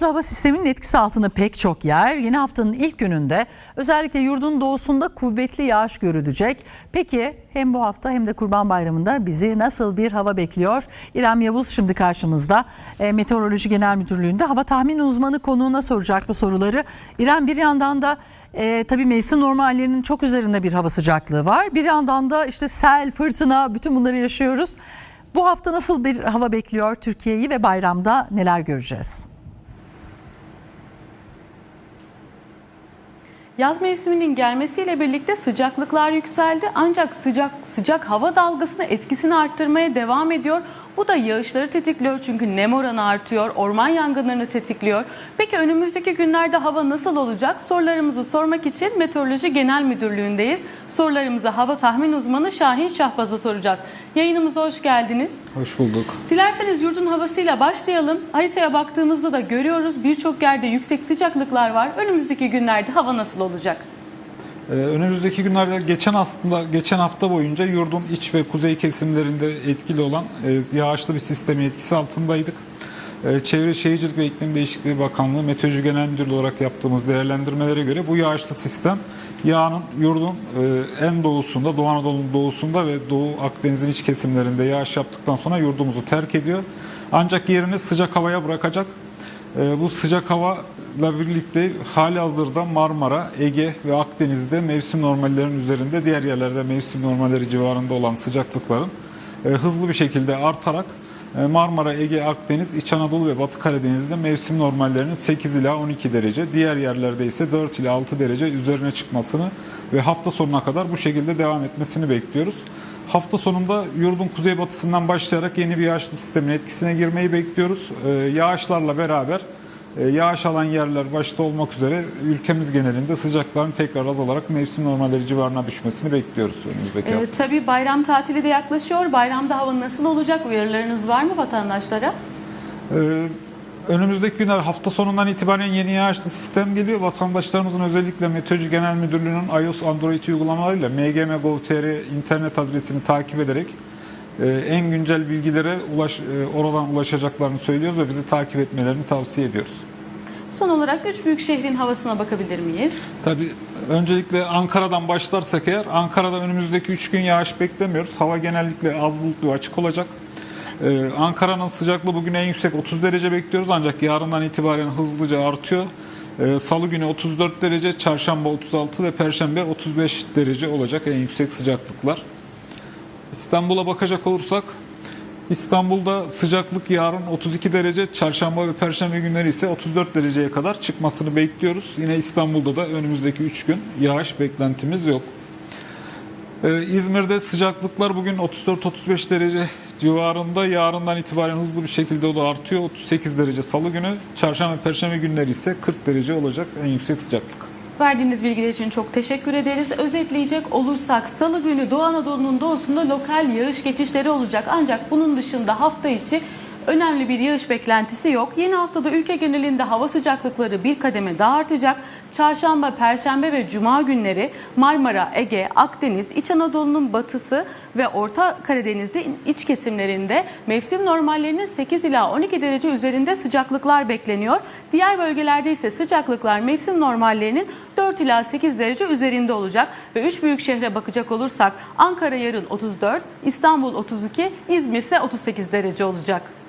Hava sisteminin etkisi altında pek çok yer yeni haftanın ilk gününde özellikle yurdun doğusunda kuvvetli yağış görülecek. Peki hem bu hafta hem de Kurban Bayramı'nda bizi nasıl bir hava bekliyor? İrem Yavuz şimdi karşımızda E, Meteoroloji Genel Müdürlüğü'nde hava tahmin uzmanı konuğuna soracak bu soruları. İrem bir yandan da e, tabii mevsim normallerinin çok üzerinde bir hava sıcaklığı var. Bir yandan da işte sel, fırtına bütün bunları yaşıyoruz. Bu hafta nasıl bir hava bekliyor Türkiye'yi ve bayramda neler göreceğiz? Yaz mevsiminin gelmesiyle birlikte sıcaklıklar yükseldi ancak sıcak sıcak hava dalgasını etkisini arttırmaya devam ediyor. Bu da yağışları tetikliyor çünkü nem oranı artıyor, orman yangınlarını tetikliyor. Peki önümüzdeki günlerde hava nasıl olacak? Sorularımızı sormak için Meteoroloji Genel Müdürlüğü'ndeyiz. Sorularımızı hava tahmin uzmanı Şahin Şahbaz'a soracağız. Yayınımıza hoş geldiniz. Hoş bulduk. Dilerseniz yurdun havasıyla başlayalım. Haritaya baktığımızda da görüyoruz birçok yerde yüksek sıcaklıklar var. Önümüzdeki günlerde hava nasıl olacak? Ee, önümüzdeki günlerde geçen aslında geçen hafta boyunca yurdun iç ve kuzey kesimlerinde etkili olan e, yağışlı bir sistemin etkisi altındaydık. E, Çevre Şehircilik ve İklim Değişikliği Bakanlığı Meteoroloji Genel Müdürlüğü olarak yaptığımız değerlendirmelere göre bu yağışlı sistem yağının yurdun e, en doğusunda, Doğu Anadolu'nun doğusunda ve Doğu Akdeniz'in iç kesimlerinde yağış yaptıktan sonra yurdumuzu terk ediyor. Ancak yerini sıcak havaya bırakacak. E, Bu sıcak havayla birlikte hali hazırda Marmara, Ege ve Akdeniz'de mevsim normallerinin üzerinde diğer yerlerde mevsim normalleri civarında olan sıcaklıkların e, hızlı bir şekilde artarak Marmara, Ege, Akdeniz, İç Anadolu ve Batı Karadeniz'de mevsim normallerinin 8 ila 12 derece, diğer yerlerde ise 4 ila 6 derece üzerine çıkmasını ve hafta sonuna kadar bu şekilde devam etmesini bekliyoruz. Hafta sonunda yurdun kuzeybatısından başlayarak yeni bir yağışlı sistemin etkisine girmeyi bekliyoruz. Ee, yağışlarla beraber yağış alan yerler başta olmak üzere ülkemiz genelinde sıcakların tekrar azalarak mevsim normalleri civarına düşmesini bekliyoruz önümüzdeki hafta. Ee, tabii bayram tatili de yaklaşıyor. Bayramda hava nasıl olacak? Uyarılarınız var mı vatandaşlara? Ee, önümüzdeki günler hafta sonundan itibaren yeni yağışlı sistem geliyor. Vatandaşlarımızın özellikle Meteoroloji Genel Müdürlüğü'nün iOS Android uygulamalarıyla mgm.gov.tr internet adresini takip ederek e, en güncel bilgilere ulaş, e, oradan ulaşacaklarını söylüyoruz ve bizi takip etmelerini tavsiye ediyoruz. Son olarak üç büyük şehrin havasına bakabilir miyiz? Tabii öncelikle Ankara'dan başlarsak eğer Ankara'da önümüzdeki 3 gün yağış beklemiyoruz. Hava genellikle az bulutlu ve açık olacak. Ee, Ankara'nın sıcaklığı bugün en yüksek 30 derece bekliyoruz ancak yarından itibaren hızlıca artıyor. Ee, Salı günü 34 derece, çarşamba 36 ve perşembe 35 derece olacak en yüksek sıcaklıklar. İstanbul'a bakacak olursak İstanbul'da sıcaklık yarın 32 derece, çarşamba ve perşembe günleri ise 34 dereceye kadar çıkmasını bekliyoruz. Yine İstanbul'da da önümüzdeki 3 gün yağış beklentimiz yok. Ee, İzmir'de sıcaklıklar bugün 34-35 derece civarında. Yarından itibaren hızlı bir şekilde o da artıyor. 38 derece salı günü. Çarşamba ve perşembe günleri ise 40 derece olacak en yüksek sıcaklık. Verdiğiniz bilgiler için çok teşekkür ederiz. Özetleyecek olursak salı günü Doğu Anadolu'nun doğusunda lokal yağış geçişleri olacak. Ancak bunun dışında hafta içi önemli bir yağış beklentisi yok. Yeni haftada ülke genelinde hava sıcaklıkları bir kademe daha artacak. Çarşamba, Perşembe ve Cuma günleri Marmara, Ege, Akdeniz, İç Anadolu'nun batısı ve Orta Karadeniz'de iç kesimlerinde mevsim normallerinin 8 ila 12 derece üzerinde sıcaklıklar bekleniyor. Diğer bölgelerde ise sıcaklıklar mevsim normallerinin 4 ila 8 derece üzerinde olacak ve 3 büyük şehre bakacak olursak Ankara yarın 34, İstanbul 32, İzmir ise 38 derece olacak.